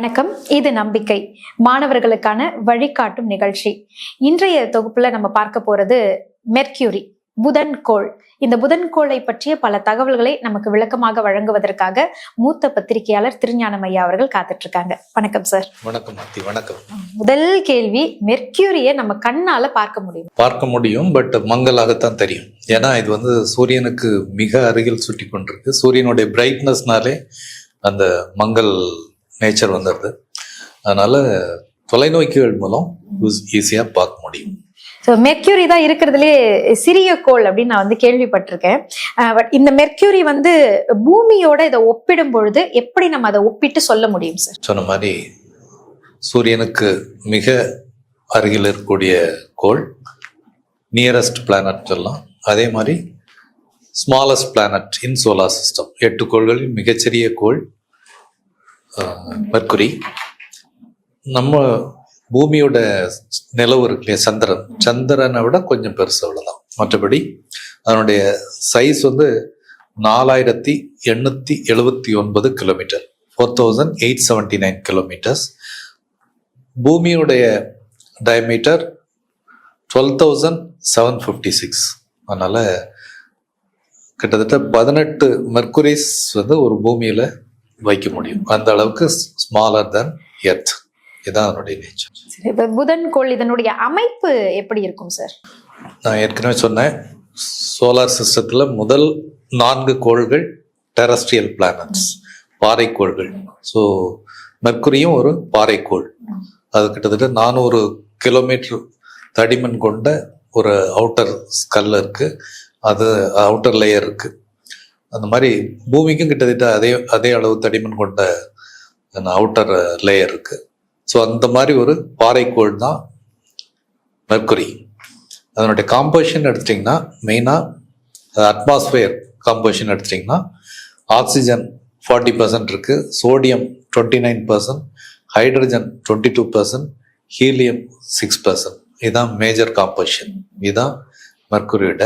வணக்கம். இது நம்பிக்கை. மாணவர்களுக்கான வழிகாட்டும் நிகழ்ச்சி. இன்றைய தொகுப்புல நம்ம பார்க்க போறது மெர்க்யூரி புதன் கோள் இந்த புதன் கோளை பற்றிய பல தகவல்களை நமக்கு விளக்கமாக வழங்குவதற்காக மூத்த பத்திரிகையாளர் திருஞானம் ஐயா அவர்கள் காத்துட்டு இருக்காங்க வணக்கம் சார். வணக்கம் மாத்தி வணக்கம். முதல் கேள்வி மெர்க்யூரியை நம்ம கண்ணால பார்க்க முடியும். பார்க்க முடியும் பட் மங்கலாகத்தான் தெரியும். ஏன்னா இது வந்து சூரியனுக்கு மிக அருகில் சுற்றி கொண்டிருக்கு சூரியனுடைய பிரைட்னஸ்னாலே அந்த மங்கள் நேச்சர் வந்துடுது அதனால தொலைநோக்கிகள் மூலம் ஈஸியாக பார்க்க முடியும். ஸோ மெர்க்யூரி தான் இருக்கிறதுலே சிறிய கோள் அப்படின்னு நான் வந்து கேள்விப்பட்டிருக்கேன். பட் இந்த மெர்க்யூரி வந்து பூமியோட இதை ஒப்பிடும் பொழுது எப்படி நம்ம அதை ஒப்பிட்டு சொல்ல முடியும் சார் சொன்ன மாதிரி சூரியனுக்கு மிக அருகில் இருக்கக்கூடிய கோள் நியரஸ்ட் பிளானட் சொல்லலாம் அதே மாதிரி smallest planet in solar system எட்டு கோள்களில் மிகச்சிறிய கோள் மர்க்குரி. நம்ம பூமியோட நிலவு இருக்கு சந்திரன். சந்திரனை விட கொஞ்சம் பெருசு அவ்வளோதான் மற்றபடி அதனுடைய சைஸ் வந்து நாலாயிரத்தி எண்ணூற்றி எழுபத்தி ஒன்பது kilometre four thousand eight seventy nine kilometres பூமியுடைய diameter twelve thousand seven fifty six அதனால் கிட்டத்தட்ட பதினெட்டு மெர்க்குரிஸ் வந்து ஒரு பூமியில் வைக்க முடியும். அந்த அளவுக்கு ஸ்மாலர் தென் எர்த் இதுதான் அதனுடைய நேச்சர் புதன் கோள் இதனுடைய அமைப்பு எப்படி இருக்கும் சார் நான் ஏற்கனவே சொன்னேன் சோலார் சிஸ்டத்தில் முதல் நான்கு கோள்கள் டெரஸ்ட்ரியல் பிளானட்ஸ் பாறைக்கோள்கள். ஸோ மெர்க்குரியும் ஒரு பாறைக்கோள். அது கிட்டத்தட்ட நானூறு கிலோமீட்டர் தடிமன் கொண்ட ஒரு அவுட்டர் ஸ்கல் இருக்கு. அது அவுட்டர் லேயர் இருக்கு. அந்த மாதிரி பூமிக்கும் கிட்டத்தட்ட அதே அதே அளவு தடிமன் கொண்ட அவுட்டர் லேயர் இருக்கு. ஸோ அந்த மாதிரி ஒரு பாறைக்கோள் தான் மெர்க்குரி அதனுடைய காம்போசிஷன் எடுத்துட்டிங்கன்னா மெயினாக அட்மாஸ்பியர் காம்போசிஷன் எடுத்துட்டிங்கன்னா ஆக்சிஜன் ஃபார்ட்டி பர்சன்ட் இருக்குது sodium twenty nine percent hydrogen twenty two percent helium six percent இதுதான் மேஜர் காம்போசிஷன் இதுதான் மெர்க்குரியோட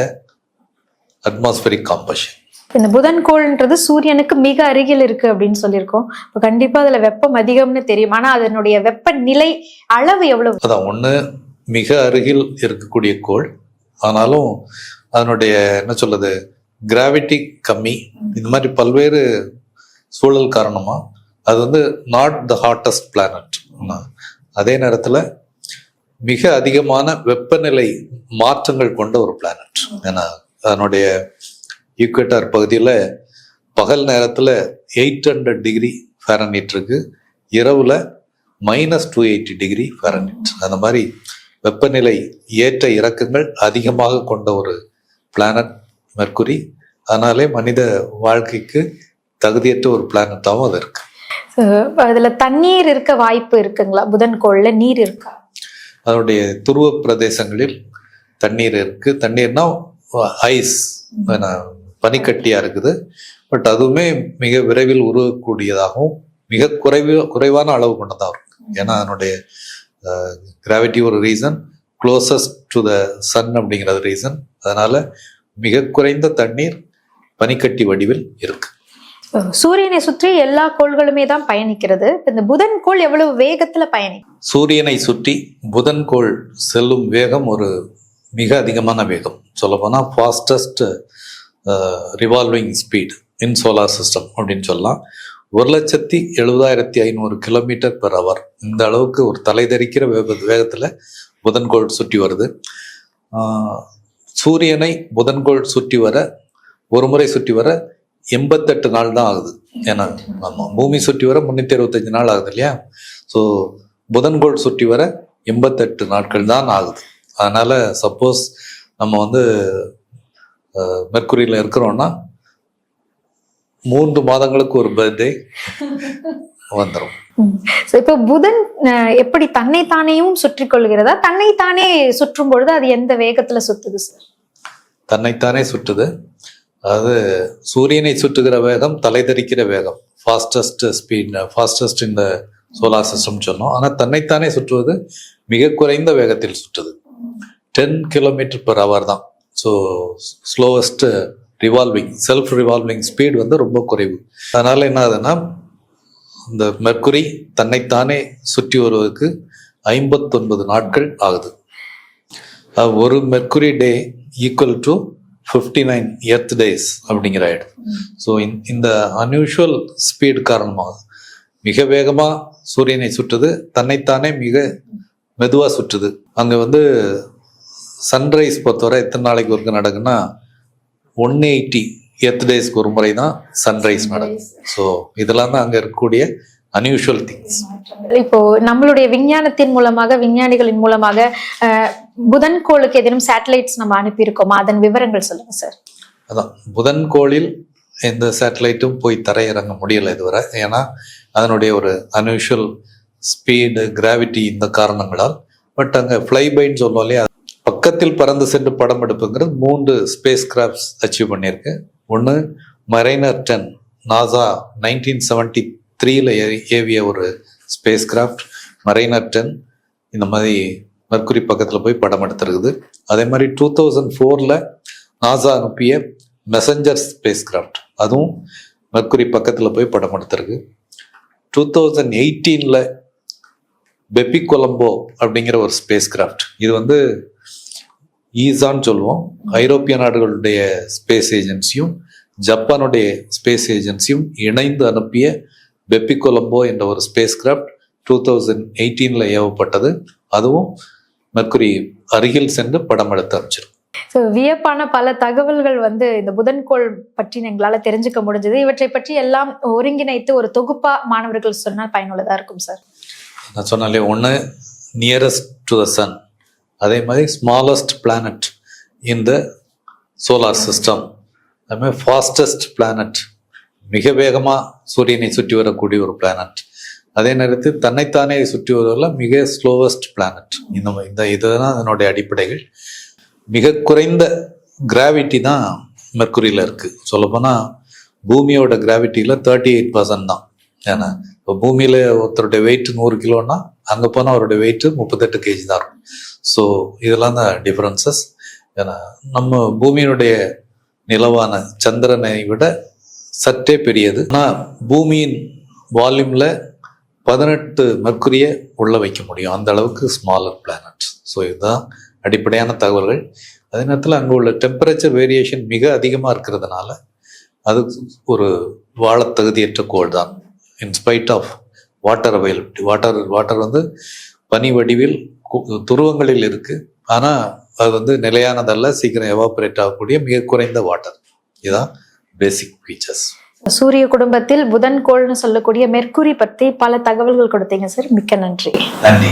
அட்மாஸ்பரிக் காம்போசிஷன் இந்த புதன் கோள்ன்றது சூரியனுக்கு மிக அருகில் இருக்கு அப்படின்னு சொல்லியிருக்கோம். இப்போ கண்டிப்பா அதுல வெப்பம் அதிகம்னு தெரியும். ஆனா அதனுடைய வெப்பநிலை அளவு எவ்வளவு? அதான் ஒன்று மிக அருகில் இருக்கக்கூடிய கோள். ஆனாலும் அதனுடைய என்ன சொல்றது கிராவிட்டி கம்மி. இந்த மாதிரி பல்வேறு சூழல் காரணமாக அது வந்து நாட் த ஹாட்டஸ்ட் பிளானட் அதே நேரத்தில் மிக அதிகமான வெப்பநிலை மாற்றங்கள் கொண்ட ஒரு பிளானட் ஏன்னா அதனுடைய ஈக்குவேட்டர் பகுதியில் பகல் நேரத்தில் எயிட் ஹண்ட்ரட் டிகிரி ஃபேரன்ஹீட் இருக்கு. இரவில் minus two eighty degree Fahrenheit அந்த மாதிரி வெப்பநிலை ஏற்ற இறக்கங்கள் அதிகமாக கொண்ட ஒரு பிளானட் மெர்க்குரி அதனாலே மனித வாழ்க்கைக்கு தகுதியற்ற ஒரு பிளானட்டாகவும் அது இருக்கு. இப்ப அதுல தண்ணீர் இருக்க வாய்ப்பு இருக்குங்களா? புதன் கோள்ல நீர் இருக்கா? அதனுடைய துருவ பிரதேசங்களில் தண்ணீர் இருக்கு. தண்ணீர்னா ஐஸ் பனிக்கட்டியா இருக்குது. பட் அதுவுமே மிக விரைவில் உருவக்கூடியதாகவும் மிக குறைவு குறைவான அளவு கொண்டதாக இருக்கும் ஏன்னா அதனுடைய கிராவிட்டி ஒரு reason closest to the sun அப்படிங்கிறது ரீசன் அதனால மிக குறைந்த தண்ணீர் பனிக்கட்டி வடிவில் இருக்கு. சூரியனை சுற்றி எல்லா கோள்களுமே தான் பயணிக்கிறது. இந்த புதன் கோள் எவ்வளவு வேகத்துல பயணிக்கும் சூரியனை சுற்றி புதன் கோள் செல்லும் வேகம் ஒரு மிக அதிகமான வேகம். சொல்லப்போனால் fastest revolving speed in solar system அப்படின்னு சொல்லலாம். ஒரு லட்சத்தி எழுபதாயிரத்தி ஐநூறு கிலோமீட்டர் பெர் ஹவர் இந்த அளவுக்கு ஒரு தலைதறிக்கிற வேக வேகத்தில் புதன்கோள் சுற்றி வருது. சூரியனை புதன்கோள் சுற்றி வர ஒரு முறை சுற்றி வர எண்பத்தெட்டு நாள் தான் ஆகுது. ஏன்னா ஆமாம் பூமி சுற்றி வர முந்நூற்றி அறுபத்தஞ்சு நாள் ஆகுது இல்லையா? ஸோ புதன்கோள் சுற்றி வர எண்பத்தெட்டு நாட்கள் தான் ஆகுது. அதனால் சப்போஸ் நம்ம வந்து மெர்க்குரியில் இருக்கிறோம்னா மூன்று மாதங்களுக்கு ஒரு பர்த்டே வந்துடும் இப்ப புதன் எப்படி தன்னை தானேயும் சுற்றி கொள்கிறதா தன்னை தானே சுற்றும் பொழுது அது எந்த வேகத்துல சுத்துது சார் தன்னைத்தானே சுற்றுது. அதாவது சூரியனை சுற்றுகிற வேகம் தலைதறிக்கிற வேகம். ஃபாஸ்டஸ்ட் ஸ்பீட் ஃபாஸ்டஸ்ட் இந்த சோலார் சிஸ்டம் சொன்னோம். ஆனால் தன்னைத்தானே சுற்றுவது மிக குறைந்த வேகத்தில் சுற்றுது. டென் கிலோமீட்டர் per ஹவர் தான். So slowest revolving self revolving speed வந்து ரொம்ப குறைவு. அதனால் என்ன ஆகுதுன்னா இந்த மெர்க்குரி தன்னைத்தானே சுற்றி வருவதற்கு ஐம்பத்தொன்பது நாட்கள் ஆகுது. ஒரு Mercury day equal to fifty nine earth days அப்படிங்கிற ஆயிடும் ஸோ இந்த அன்யூஷுவல் ஸ்பீடு காரணமாக மிக வேகமாக சூரியனை சுற்றுது தன்னைத்தானே மிக மெதுவாக சுற்றுது. அங்கே வந்து சன்ரைஸ் பொறுத்தவரை எத்தனை நாளைக்கு ஒருக்க நடக்குன்னா ஒன் எயிட்டி எர்த் டேஸ்க்கு ஒரு முறை தான் சன்ரைஸ் நடக்கும். ஸோ இதெல்லாம் தான் அங்கே இருக்கக்கூடிய அன்யூஷுவல் திங்ஸ் இப்போ நம்மளுடைய விஞ்ஞானத்தின் மூலமாக விஞ்ஞானிகளின் மூலமாக புதன் கோளுக்கு ஏதேனும் சேட்டலைட்ஸ் நம்ம அனுப்பியிருக்கோமா? அதன் விவரங்கள் சொல்லுங்க சார் அதான் புதன் கோளில் எந்த சேட்டலைட்டும் போய் தரையிறங்க முடியலை இதுவரை. ஏன்னா அதனுடைய ஒரு அன்யூஷுவல் ஸ்பீடு கிராவிட்டி இந்த காரணங்களால். பட் அங்கே ஃப்ளைபைன்னு சொல்லுவோம் இல்லையா பக்கத்தில் பறந்து சென்று படம் எடுப்புங்கிறது மூன்று ஸ்பேஸ் கிராஃப்ட்ஸ் அச்சீவ் பண்ணியிருக்கு. ஒன்று Mariner ten NASA nineteen seventy த்ரீல ஏவிய ஒரு ஸ்பேஸ் கிராஃப்ட் மரைனர் டென் இந்த மாதிரி மெர்க்குரி பக்கத்தில் போய் படம் எடுத்திருக்குது. அதே மாதிரி டூ தௌசண்ட் ஃபோரில் நாசா அனுப்பிய மெசஞ்சர் ஸ்பேஸ் கிராஃப்ட் அதுவும் மெர்க்குரி பக்கத்தில் போய் படம் எடுத்திருக்கு. டூ தௌசண்ட் எயிட்டீனில் பெப்பி கொலம்போ அப்படிங்கிற ஒரு ஸ்பேஸ் கிராஃப்ட் இது வந்து ஈசான்னு சொல்லுவோம். ஐரோப்பிய நாடுகளுடைய ஸ்பேஸ் ஏஜென்சியும் ஜப்பானுடைய ஸ்பேஸ் ஏஜென்சியும் இணைந்து அனுப்பிய பெப்பி கொலம்போ என்ற ஒரு ஸ்பேஸ் கிராஃப்ட் டூ தௌசண்ட் எயிட்டீனில் ஏவப்பட்டது. அதுவும் மெர்க்குரி அருகில் சென்று படம் எடுத்து அமைச்சிருக்கும் ஸோ வியப்பான பல தகவல்கள் வந்து இந்த புதன்கோள் பற்றி எங்களால தெரிஞ்சுக்க முடிஞ்சது. இவற்றை பற்றி எல்லாம் ஒருங்கிணைத்து ஒரு தொகுப்பா மாணவர்கள் சொன்னால் பயனுள்ளதா இருக்கும் சார்? நான் சொன்னாலே ஒன்று நியரஸ்ட் டு த சன் அதே மாதிரி smallest planet in the solar system அதே மாதிரி ஃபாஸ்டஸ்ட் பிளானட் மிக வேகமாக சூரியனை சுற்றி வரக்கூடிய ஒரு பிளானட் அதே நேரத்தில் தன்னைத்தானே சுற்றி வருவதில் மிக ஸ்லோவஸ்ட் பிளானட் இந்த இந்த இதுதான் அதனுடைய அடிப்படைகள். மிக குறைந்த கிராவிட்டி தான் மெர்க்குரியில் இருக்குது சொல்லப்போனால் பூமியோட கிராவிட்டியில் தேர்ட்டி எயிட் பர்சன்ட் தான். ஏன்னா இப்போ பூமியில் ஒருத்தருடைய வெயிட் நூறு கிலோன்னா அங்கே போனால் அவருடைய வெயிட் முப்பத்தெட்டு கேஜி தான் இருக்கும். ஸோ இதெல்லாம் தான் டிஃப்ரென்சஸ் ஏன்னா நம்ம பூமியினுடைய நிலவான சந்திரனை விட சற்றே பெரியது. ஆனால் பூமியின் வால்யூமில் பதினெட்டு மெர்க்குரியை உள்ள வைக்க முடியும். அந்த அளவுக்கு ஸ்மாலர் பிளானட் ஸோ இதுதான் அடிப்படையான தகவல்கள். அதே நேரத்தில் அங்கே உள்ள டெம்பரேச்சர் வேரியேஷன் மிக அதிகமாக இருக்கிறதுனால அது ஒரு வாழத் தகுதியற்ற கோள் தான் in spite of water availability water water வந்து பனி வடிவில் கு- துருவங்களில் இருக்கு. ஆனால் அது வந்து நிலையானதல்ல சீக்கிரம் எவாபரேட் ஆகக்கூடிய மிக குறைந்த வாட்டர் இதுதான் பேசிக் ஃபீச்சர்ஸ் சூரிய குடும்பத்தில் புதன் கோள்னு சொல்லக்கூடிய மெர்க்குரி பற்றி பல தகவல்கள் கொடுத்தீங்க சார் மிக்க நன்றி. நன்றி.